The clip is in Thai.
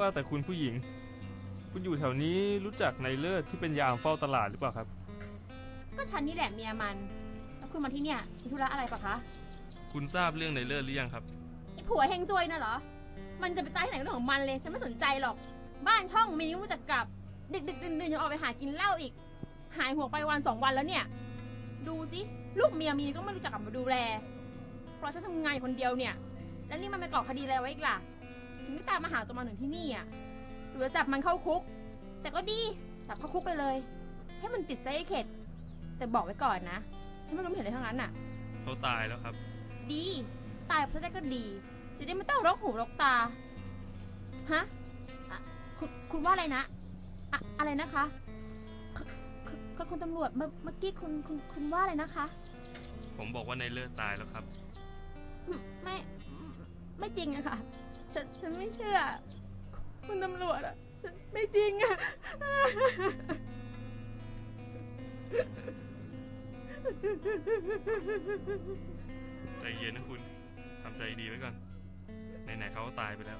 ว่าแต่คุณผู้หญิง คุณอยู่แถวนี้รู้จักนายเลิศที่เป็นยามเฝ้าตลาดหรือเปล่าครับ ก็ฉันนี่แหละเมียมัน แล้วคุณมาที่เนี่ยมีธุระอะไรปะคะคุณทราบเรื่องนายเลิศหรือยังครับ ไอ้ผัวเฮงซวยน่ะเหรอ มันจะไปตายที่ไหนก็เรื่องของมันเลย ฉันไม่สนใจหรอก บ้านช่องมีก็ไม่รู้จักกลับ ดึกดึกๆดื่นๆยังออกไปหากินเหล้าอีก หายหัวไปวันสองวันแล้วเนี่ย ดูสิลูกเมียมีก็ไม่รู้จักกลับมาดูแล เพราะฉันทำงานอยู่คนเดียวเนี่ย แล้วนี่มันไปก่อคดีอะไรไว้อีกล่ะ ถึงได้ตามมาหาตัวมันถึงที่นี่อะหรือจะจับมันเข้าคุก แต่ก็ดีจับเข้าคุกไปเลย ให้มันติดไซให้เข็ด แต่บอกไว้ก่อนนะ ฉันไม่รู้เห็นอะไรทั้งนั้นอะ เขาตายแล้วครับ ดี ตายไปซะได้ก็ดี จะได้ไม่ต้องรกหูรกตา ฮะอะคุณคุณว่าอะไรนะอะอะไรนะคะคคคุณคุณตำรวจเมื่อเมื่อกี้คุณคุณคุณว่าอะไรนะคะ ผมบอกว่านายเลิศตายแล้วครับ ไม่ ไม่ไม่จริงอะค่ะ ฉันฉันไม่เชื่อ คุณตำรวจอะฉันไม่จริงอะใจเย็นนะคุณทำใจดีไว้ก่อนไหนๆเขาก็ตายไปแล้ว